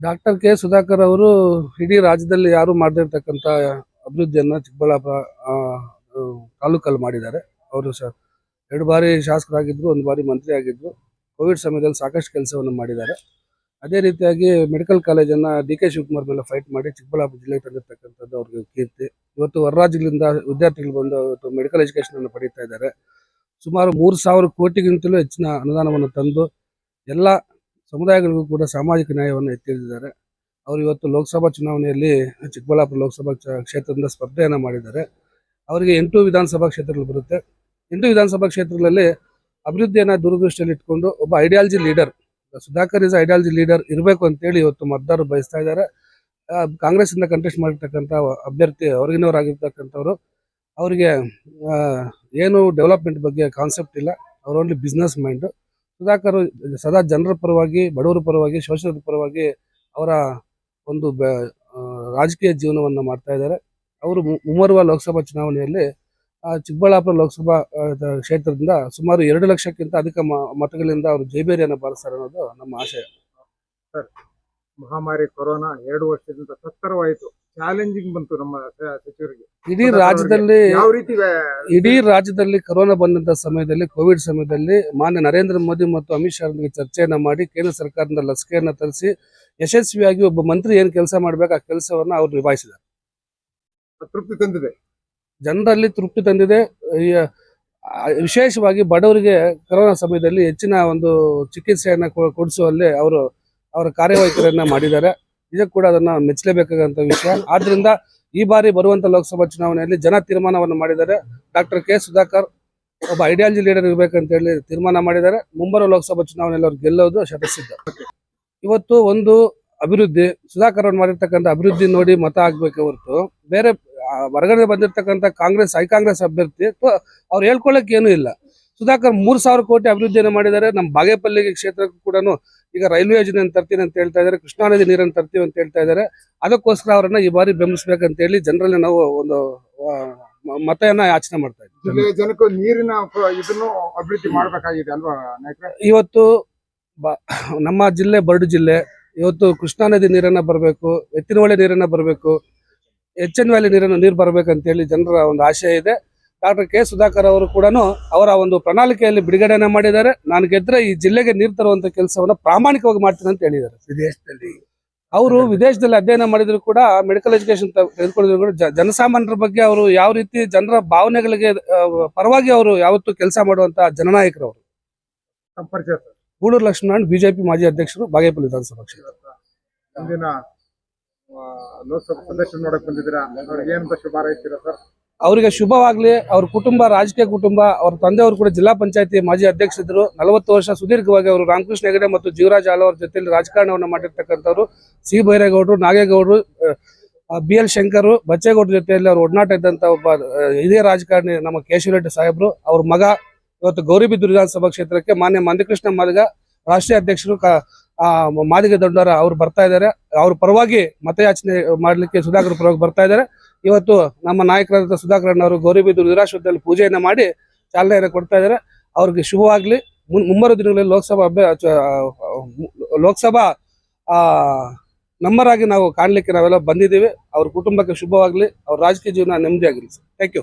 Doctor K Sudhakar ಅವರು ಇಡೀ ರಾಜ್ಯದಲ್ಲಿ ಯಾರು ಮಾಡದಿರ್ತಕ್ಕಂಥ ಅಭಿವೃದ್ಧಿಯನ್ನ ಚಿಕ್ಕಬಳ್ಳಾಪುರ ತಾಲೂಕಲ್ಲಿ ಮಾಡಿದ್ದಾರೆ. ಅವರು ಸ ಎರಡು ಬಾರಿ ಶಾಸಕರಾಗಿದ್ರು, ಒಂದು ಬಾರಿ ಮಂತ್ರಿ ಆಗಿದ್ರು. ಕೋವಿಡ್ ಸಮಯದಲ್ಲಿ ಸಾಕಷ್ಟು ಕೆಲಸವನ್ನು ಮಾಡಿದ್ದಾರೆ. ಅದೇ ರೀತಿಯಾಗಿ ಮೆಡಿಕಲ್ ಕಾಲೇಜನ್ನು ಡಿ ಕೆ ಶಿವಕುಮಾರ್ ಮೇಲೆ ಫೈಟ್ ಮಾಡಿ ಚಿಕ್ಕಬಳ್ಳಾಪುರ ಜಿಲ್ಲೆಗೆ ತಂದಿರ್ತಕ್ಕಂಥದ್ದು ಅವ್ರಿಗೆ ಕೀರ್ತಿ. ಇವತ್ತು ಹೊರ ರಾಜ್ಯಗಳಿಂದ ವಿದ್ಯಾರ್ಥಿಗಳು ಬಂದು ಇವತ್ತು ಮೆಡಿಕಲ್ ಎಜುಕೇಶನ್ ಅನ್ನು ಪಡೀತಾ ಇದ್ದಾರೆ. ಸುಮಾರು ಮೂರು ಸಾವಿರ ಕೋಟಿಗಿಂತಲೂ ಹೆಚ್ಚಿನ ಅನುದಾನವನ್ನು ತಂದು ಎಲ್ಲ ಸಮುದಾಯಗಳಿಗೂ ಕೂಡ ಸಾಮಾಜಿಕ ನ್ಯಾಯವನ್ನು ಎತ್ತಿದ್ದಾರೆ ಅವರು ಇವತ್ತು ಲೋಕಸಭಾ ಚುನಾವಣೆಯಲ್ಲಿ ಚಿಕ್ಕಬಳ್ಳಾಪುರ ಲೋಕಸಭಾ ಕ್ಷೇತ್ರದಿಂದ ಸ್ಪರ್ಧೆಯನ್ನು ಮಾಡಿದ್ದಾರೆ. ಅವರಿಗೆ ಎಂಟು ವಿಧಾನಸಭಾ ಕ್ಷೇತ್ರಗಳು ಬರುತ್ತೆ. ಎಂಟು ವಿಧಾನಸಭಾ ಕ್ಷೇತ್ರಗಳಲ್ಲಿ ಅಭಿವೃದ್ಧಿಯನ್ನು ದೂರದೃಷ್ಟಿಯಲ್ಲಿ ಇಟ್ಕೊಂಡು ಒಬ್ಬ ideology leader, Sudhakar is ideology leader ಇರಬೇಕು ಅಂತೇಳಿ ಇವತ್ತು ಮತದಾರರು ಬಯಸ್ತಾ ಇದ್ದಾರೆ. ಕಾಂಗ್ರೆಸ್ ಕಾಂಗ್ರೆಸ್ಸಿಂದ ಕಂಟೆಸ್ಟ್ ಮಾಡಿರ್ತಕ್ಕಂಥ ಅಭ್ಯರ್ಥಿ ಹೊರಗಿನವರಾಗಿರ್ತಕ್ಕಂಥವ್ರು ಅವರಿಗೆ ಏನು ಡೆವಲಪ್ಮೆಂಟ್ ಬಗ್ಗೆ ಕಾನ್ಸೆಪ್ಟ್ ಇಲ್ಲ. ಅವ್ರ ಓನ್ಲಿ ಬಿಸ್ನೆಸ್ ಮೈಂಡ್. ಸುಧಾಕರ್ ಸದಾ ಜನರ ಪರವಾಗಿ, ಬಡವರ ಪರವಾಗಿ ಶೋಷಣರ ಪರವಾಗಿ ಅವರ ಒಂದು ರಾಜಕೀಯ ಜೀವನವನ್ನು ಮಾಡ್ತಾ ಇದ್ದಾರೆ. ಅವರು ಮುಂಬರುವ ಲೋಕಸಭಾ ಚುನಾವಣೆಯಲ್ಲಿ ಚಿಕ್ಕಬಳ್ಳಾಪುರ ಲೋಕಸಭಾ ಕ್ಷೇತ್ರದಿಂದ ಸುಮಾರು ಎರಡು ಲಕ್ಷಕ್ಕಿಂತ ಅಧಿಕ ಮತಗಳಿಂದ ಅವರು ಜೈಬೇರಿಯನ್ನು ಬಾರಿಸ್ತಾರೆ ಅನ್ನೋದು ನಮ್ಮ ಆಶಯ. ಸರ್, ಮಹಾಮಾರಿ ಕೊರೋನಾ ಎರಡು ವರ್ಷದಿಂದ ತತ್ತರವಾಯಿತು ಚಾಲೆಂಜಿಂಗ್ ಬಂತು ನಮ್ಮ ಸಚಿವರಿಗೆ. ಇಡೀ ರಾಜ್ಯದಲ್ಲಿ ಯಾವ ರೀತಿ ಇಡೀ ರಾಜ್ಯದಲ್ಲಿ ಕೊರೋನಾ ಬಂದಂತ ಸಮಯದಲ್ಲಿ ಕೋವಿಡ್ ಸಮಯದಲ್ಲಿ ಮಾನ್ಯ ನರೇಂದ್ರ ಮೋದಿ ಮತ್ತು ಅಮಿತ್ ಶಾ ಅವರೊಂದಿಗೆ ಚರ್ಚೆಯನ್ನ ಮಾಡಿ ಕೇಂದ್ರ ಸರ್ಕಾರದಿಂದ ಲಸಿಕೆಯನ್ನ ತರಿಸಿ ಯಶಸ್ವಿಯಾಗಿ ಒಬ್ಬ ಮಂತ್ರಿ ಏನ್ ಕೆಲಸ ಮಾಡ್ಬೇಕು ಆ ಕೆಲಸವನ್ನ ಅವ್ರು ನಿಭಾಯಿಸಿದ್ದಾರೆ. ತೃಪ್ತಿ ತಂದಿದೆ. ಜನರಲ್ಲಿ ತೃಪ್ತಿ ತಂದಿದೆ. ಈ, ವಿಶೇಷವಾಗಿ ಬಡವರಿಗೆ ಕೊರೋನಾ ಸಮಯದಲ್ಲಿ ಹೆಚ್ಚಿನ ಒಂದು ಚಿಕಿತ್ಸೆಯನ್ನ ಕೊಡಿಸುವಲ್ಲಿ ಅವರು ಅವರ ಕಾರ್ಯವೈಖರಿಯನ್ನ ಮಾಡಿದ್ದಾರೆ. ಇದಕ್ಕೆ ಕೂಡ ಅದನ್ನ ಮೆಚ್ಚಲೇಬೇಕಾದಂತ ವಿಷಯ. ಆದ್ರಿಂದ ಈ ಬಾರಿ ಬರುವಂತ ಲೋಕಸಭಾ ಚುನಾವಣೆಯಲ್ಲಿ ಜನ ತೀರ್ಮಾನವನ್ನು ಮಾಡಿದ್ದಾರೆ. ಡಾಕ್ಟರ್ ಕೆ ಸುಧಾಕರ್ ಒಬ್ಬ ಐಡಿಯಾಲಜಿ ಲೀಡರ್ ಇರಬೇಕಂತ ಹೇಳಿ ತೀರ್ಮಾನ ಮಾಡಿದ್ದಾರೆ. ಮುಂಬರುವ ಲೋಕಸಭಾ ಚುನಾವಣೆಯಲ್ಲಿ ಅವ್ರು ಗೆಲ್ಲೋದು ಶತಸಿದ್ಧ. ಇವತ್ತು ಒಂದು ಅಭಿವೃದ್ಧಿ, ಸುಧಾಕರ್ ಅವ್ರು ಮಾಡಿರ್ತಕ್ಕಂಥ ಅಭಿವೃದ್ಧಿ ನೋಡಿ ಮತ ಆಗ್ಬೇಕು ಹೊರತು ಬೇರೆ ಹೊರಗಡೆ ಬಂದಿರತಕ್ಕಂಥ ಕಾಂಗ್ರೆಸ್, ಹೈ ಕಾಂಗ್ರೆಸ್ ಅಭ್ಯರ್ಥಿ ಅವ್ರು ಹೇಳ್ಕೊಳ್ಳೋಕೆ ಏನೂ ಇಲ್ಲ. ಸುಧಾಕರ್ ಮೂರ್ ಸಾವಿರ ಕೋಟಿ ಅಭಿವೃದ್ಧಿಯನ್ನು ಮಾಡಿದ್ದಾರೆ. ನಮ್ಮ ಬಾಗೇಪಲ್ಲಿ ಕ್ಷೇತ್ರಕ್ಕೂ ಕೂಡ ಈಗ ರೈಲ್ವೆ ಯೋಜನೆಯನ್ನು ತರ್ತೀನಿ ಅಂತ ಹೇಳ್ತಾ ಇದ್ದಾರೆ ಕೃಷ್ಣಾ ನದಿ ನೀರನ್ನು ತರ್ತೀವಿ ಅಂತ ಹೇಳ್ತಾ ಇದ್ದಾರೆ. ಅದಕ್ಕೋಸ್ಕರ ಅವರನ್ನ ಈ ಬಾರಿ ಬೆಂಬಲಿಸಬೇಕಂತ ಹೇಳಿ ಜನರಲ್ಲಿ ನಾವು ಒಂದು ಮತಯನ್ನ ಯಾಚನೆ ಮಾಡ್ತಾ ಇದ್ದೀವಿ. ಜನಕ್ಕೂ ನೀರಿನ ಇದನ್ನು ಅಭಿವೃದ್ಧಿ ಮಾಡಬೇಕಾಗಿದೆ ಅಲ್ವಾ ಇವತ್ತು ನಮ್ಮ ಜಿಲ್ಲೆ ಬರಡು ಜಿಲ್ಲೆ ಇವತ್ತು ಕೃಷ್ಣಾ ನದಿ ನೀರನ್ನ ಬರಬೇಕು ಎತ್ತಿನಹೊಳೆ ನೀರನ್ನ ಬರಬೇಕು ಎಚ್ ಎನ್ ವ್ಯಾಲಿ ನೀರನ್ನು ನೀರು ಬರಬೇಕಂತ ಹೇಳಿ ಜನರ ಒಂದು ಆಶಯ ಇದೆ. ಡಾಕ್ಟರ್ ಕೆ ಸುಧಾಕರ್ ಅವರು ಕೂಡ ಅವರ ಒಂದು ಪ್ರಣಾಳಿಕೆಯಲ್ಲಿ ಬಿಡುಗಡೆನ ಮಾಡಿದ್ದಾರೆ. ನಾನು ಗೆದ್ರೆ ಈ ಜಿಲ್ಲೆಗೆ ನೀರು ತರುವಂತ ಕೆಲಸವನ್ನ ಪ್ರಾಮಾಣಿಕವಾಗಿ ಮಾಡ್ತೀನಿ ಅಂತ ಹೇಳಿದ್ದಾರೆ. ವಿದೇಶದಲ್ಲಿ. ಅವರು ವಿದೇಶದಲ್ಲಿ ಅಧ್ಯಯನ ಮಾಡಿದ್ರು ಕೂಡ ಮೆಡಿಕಲ್ ಎಜುಕೇಶನ್ ತೆಗೆದುಕೊಂಡಿದ್ರು ಕೂಡ ಜನಸಾಮಾನ್ಯರ ಬಗ್ಗೆ ಅವರು ಯಾವ ರೀತಿ ಜನರ ಭಾವನೆಗಳಿಗೆ ಪರವಾಗಿ ಅವರು ಯಾವತ್ತು ಕೆಲಸ ಮಾಡುವಂತ ಜನನಾಯಕರು ಅವರು. ಗೂಡೂರು ಲಕ್ಷ್ಮಣ್ ಬಿಜೆಪಿ ಮಾಜಿ ಅಧ್ಯಕ್ಷರು ಬಾಗೇಪಲ್ಲಿ ವಿಧಾನಸಭಾ ಕ್ಷೇತ್ರ. ಲೋಕಸಭಾ ಸದಸ್ಯರು ನೋಡಕ್ ಬಂದಿದ್ದೀರಾ? ಅವ್ರಿಗೆ ಏನಂತ ಶುಭ ಹಾರೈಸ್ತೀರಾ ಸರ್? ಅವರಿಗೆ ಶುಭವಾಗ್ಲಿ. ಅವ್ರ ಕುಟುಂಬ, ರಾಜಕೀಯ ಕುಟುಂಬ, ಅವ್ರ ತಂದೆಯವರು ಕೂಡ ಜಿಲ್ಲಾ ಪಂಚಾಯತಿ ಮಾಜಿ ಅಧ್ಯಕ್ಷರಿದ್ರು. ನಲವತ್ತು ವರ್ಷ ಸುದೀರ್ಘವಾಗಿ ಅವರು ರಾಮಕೃಷ್ಣ ಹೆಗಡೆ ಮತ್ತು ಜೀವರಾಜ್ ಆಲೋ ಅವ್ರ ಜೊತೆಯಲ್ಲಿ ರಾಜಕಾರಣವನ್ನು ಮಾಡಿರ್ತಕ್ಕಂಥವ್ರು. ಸಿ ಬೈರೇಗೌಡರು ನಾಗೇಗೌಡರು ಬಿ ಎಲ್ ಶಂಕರ್, ಬಚ್ಚೇಗೌಡರ ಜೊತೆಯಲ್ಲಿ ಅವರು ಒಡನಾಟ ಇದ್ದಂತ ಒಬ್ಬ ಇದೇ ಹಿರಿಯ ರಾಜಕಾರಣಿ ನಮ್ಮ ಕೇಶವರೆಡ್ಡಿ ಸಾಹೇಬ್ರು. ಅವ್ರ ಮಗ ಇವತ್ತು ಗೌರಿಬಿದೂರು ವಿಧಾನಸಭಾ ಕ್ಷೇತ್ರಕ್ಕೆ ಮಾನ್ಯ ಮಂದಕೃಷ್ಣ ಮಾದಿಗ, ರಾಷ್ಟ್ರೀಯ ಅಧ್ಯಕ್ಷರು ಮಾದಿಗ ದೊಡ್ಡವರ ಅವ್ರು ಬರ್ತಾ ಇದ್ದಾರೆ. ಅವ್ರ ಪರವಾಗಿ ಮತಯಾಚನೆ ಮಾಡಲಿಕ್ಕೆ ಸುಧಾಕರ್ ಪರವಾಗಿ ಬರ್ತಾ ಇದ್ದಾರೆ. ಇವತ್ತು ನಮ್ಮ ನಾಯಕರಾದ ಸುಧಾಕರಣ್ಣ ಅವರು ಗೌರಿಬಿದ್ದು ನಿರಾಶ್ರದಲ್ಲಿ ಪೂಜೆಯನ್ನು ಮಾಡಿ ಚಾಲನೆಯನ್ನು ಕೊಡ್ತಾ ಇದ್ದಾರೆ ಅವ್ರಿಗೆ ಶುಭವಾಗಲಿ. ಮುಂಬರುವ ದಿನಗಳಲ್ಲಿ ಲೋಕಸಭಾ ಲೋಕಸಭಾ, ಆ ನಂಬರ್ ಆಗಿ ನಾವು ಕಾಣಲಿಕ್ಕೆ ನಾವೆಲ್ಲ ಬಂದಿದ್ದೀವಿ. ಅವ್ರ ಕುಟುಂಬಕ್ಕೆ ಶುಭವಾಗಲಿ. ಅವ್ರ ರಾಜಕೀಯ ಜೀವನ ನೆಮ್ಮದಿಯಾಗಿರಲಿ ಸರ್. Thank you